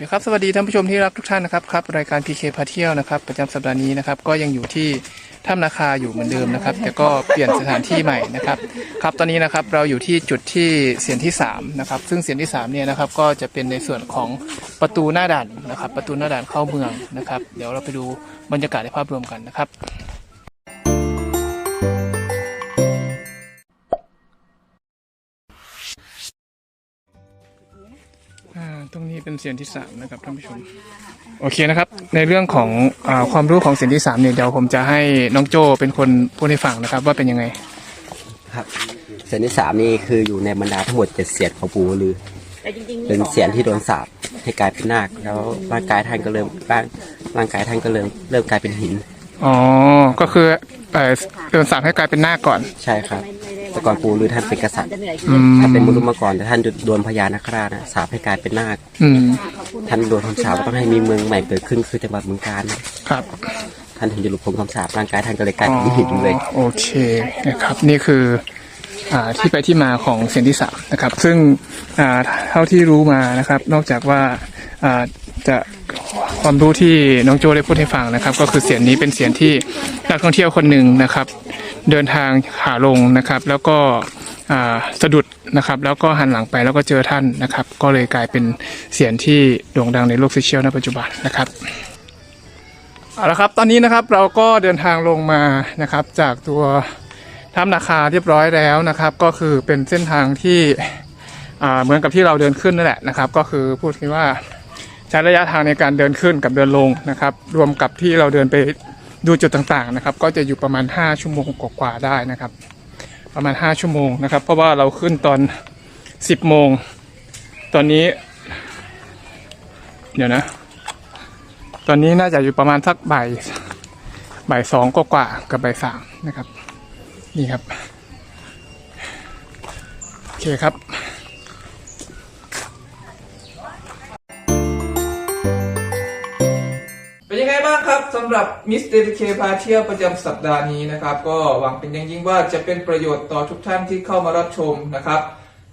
ดีครับ สวัสดีท่านผู้ชมที่รักทุกท่านนะครับครับรายการ PK พาเที่ยวนะครับ ประจำสัปดาห์นี้นะครับ ก็ยังอยู่ที่ถ้ำนาคาอยู่เหมือนเดิมนะครับ แต่ก็เปลี่ยนสถานที่ใหม่นะครับ ครับตอนนี้นะครับเราอยู่ที่จุดที่เสียนที่3นะครับซึ่งเสียนที่3เนี่ยนะครับก็จะเป็นในส่วนของประตูหน้าด่านนะครับ ประตูหน้าด่านเข้าเมืองนะครับ เดี๋ยวเราไปดูบรรยากาศในภาพรวมกันนะครับ อ่าตรงนี้เป็นเสียงที่สามนะครับท่านผู้ชม โอเคนะครับ ในเรื่องของอาความรู้ของเสียงที่สามเนี่ยเดี๋ยวผมจะให้น้องโจเป็นคนพูดให้ฟังนะครับ ว่าเป็นยังไง ครับเสียนที่สามนี่คืออยู่ในบรรดาทั้งหมดเจ็ดเสียนของปู่ลือ แต่จริงๆมีเป็นสองเสียนที่โดนสาปให้กลายเป็นนาคแล้วร่างกายท่านก็เริ่มร่างร่างกายท่านก็เริ่มเริ่มกลายเป็นหิน อ๋อ ก็คือเอ่อเดินสามให้กลายเป็นหน้าคก่อน ใช่ครับ แต่ก่อนปู่ลือท่านเป็นกษัตริย์จะเหนื่อยอืม ท่านเป็นมนุษย์มาก่อนแต่ท่านโดนพญานาคราชนะสาปให้กลายเป็นนาคอืม ท่านโดนคำสาปว่าต้องให้มีเมืองใหม่เกิดขึ้นคือจังหวัดเมืองการครับ ท่านถึงจะหลุดพ้นคำสาปร่างกายท่านก็เลยกลายเป็นหินเลย โอเคนะครับ นี่คือ อ่า ที่ไปที่มาของเสียงที่สามนะครับ ซึ่ง อ่า เท่าที่รู้มานะครับ นอกจากว่า อ่า จะ ความรู้ที่น้องโจได้พูดให้ฟังนะครับ ก็คือเสียงนี้เป็นเสียงที่นักท่องเที่ยวคนหนึ่งนะครับ เดินทางขาลงนะครับ แล้วก็สะดุดนะครับ แล้วก็หันหลังไปแล้วก็เจอท่านนะครับ ก็เลยกลายเป็นเสียงที่โด่งดังในโลกโซเชียลณปัจจุบันนะครับเอาละครับตอนนี้นะครับเราก็เดินทางลงมานะครับ จากตัวถ้ำนาคาเรียบร้อยแล้วนะครับ ก็คือเป็นเส้นทางที่เหมือนกับที่เราเดินขึ้นนั่นแหละนะครับ ก็คือพูดง่ายว่า ใช้ระยะทางในการเดินขึ้นกับเดินลงนะครับ รวมกับที่เราเดินไปดูจุดต่างๆนะครับ ก็จะอยู่ประมาณ 5 ชั่วโมงกว่าๆได้นะครับ ประมาณ 5 ชั่วโมงนะครับ เพราะว่าเราขึ้นตอน 10 โมง ตอนนี้ เดี๋ยวนะ ตอนนี้น่าจะอยู่ประมาณสักบ่ายบ่ายสองกว่าๆกับบ่ายสามนะครับ นี่ครับ โอเคครับ งไงบ้างครับสำหรับมิสเตอร์เคพาเที่ยวประจำสัปดาห์นี้นะครับ ก็หวังเป็นอย่างยิ่งว่าจะเป็นประโยชน์ต่อทุกท่านที่เข้ามารับชมนะครับ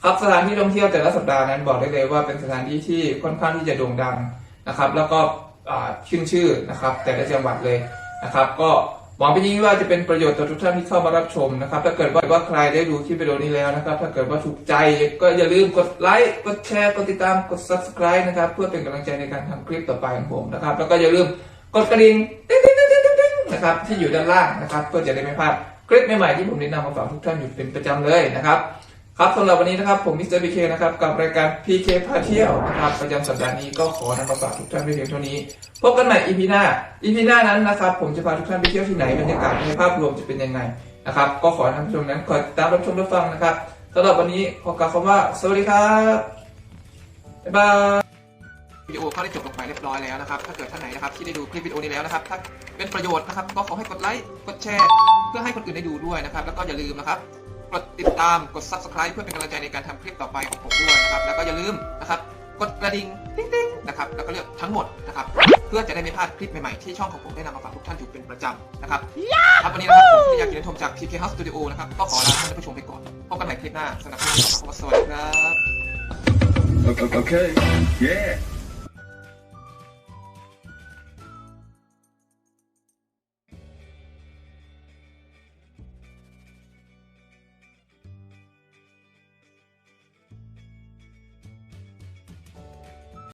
ครับสถานที่ท่องเที่ยวแต่ละสัปดาห์นั้นบอกได้เลยว่าเป็นสถานที่ที่ค่อนข้างที่จะโด่งดังนะครับ แล้วก็อ่าขึ้นชื่อนะครับ แต่ละจังหวัดเลยนะครับ ก็หวังเป็นอย่างยิ่งว่าจะเป็นประโยชน์ต่อทุกท่านที่เข้ามารับชมนะครับ ถ้าเกิดว่าว่าใครได้ดูคลิปวิดีโอนี้แล้วนะครับ ถ้าเกิดว่าถูกใจก็อย่าลืมกดไลค์ กดแชร์ กดติดตาม กด subscribe นะครับ เพื่อเป็นกำลังใจในการทำคลิปต่อไปของผมนะครับ แล้วก็อย่าลืม กดกระดิ่งนะครับที่อยู่ด้านล่างนะครับเพื่อจะได้ไม่พลาดคลิปใหม่ๆที่ผมแนะนำมาฝากทุกท่านอยู่เป็นประจำเลยนะครับครับสำหรับวันนี้นะครับผมมิสเตอร์พีเคนะครับกับรายการ PK พาเที่ยวนะครับประจำสัปดาห์นี้ก็ขอนำมาฝากทุกท่านไปเพียงเท่านี้ พบกันใหม่ EP หน้า EP หน้านั้นนะครับผมจะพาทุกท่านไปเที่ยวที่ไหนบรรยากาศในภาพรวมจะเป็นยังไงนะครับก็ขอท่านผู้ชมนั้นคอยติดตามรับชมรับฟังนะครับสำหรับวันนี้ขอกล่าวคำว่า สวัสดีครับบ๊ายบาย วิดีโอก็ได้จบลงไปเรียบร้อยแล้วนะครับ ถ้าเกิดท่านไหนนะครับที่ได้ดูคลิปวิดีโอนี้แล้วนะครับ ถ้าเป็นประโยชน์นะครับ ก็ขอให้กดไลค์ กดแชร์ เพื่อให้คนอื่นได้ดูด้วยนะครับ แล้วก็อย่าลืมนะครับ กดติดตาม กด subscribe เพื่อเป็นกำลังใจในการทำคลิปต่อไปของผมด้วยนะครับ แล้วก็อย่าลืมนะครับ กดกระดิ่งติ๊งติ๊งนะครับ แล้วก็เลือกทั้งหมดนะครับ เพื่อจะได้ไม่พลาดคลิปใหม่ๆที่ช่องของผมได้นำมาฝากทุกท่านอยู่เป็นประจำนะครับครับวันนี้นะครับผมที่อยากกินชมจาก TK House Studio นะครับ ก็ขอลาท่านผู้ชมไปก่อน พบกันใหม่คลิปหน้าสำหรับวันนี้ขอสวัสดีครับ Okay. okay. Yeah.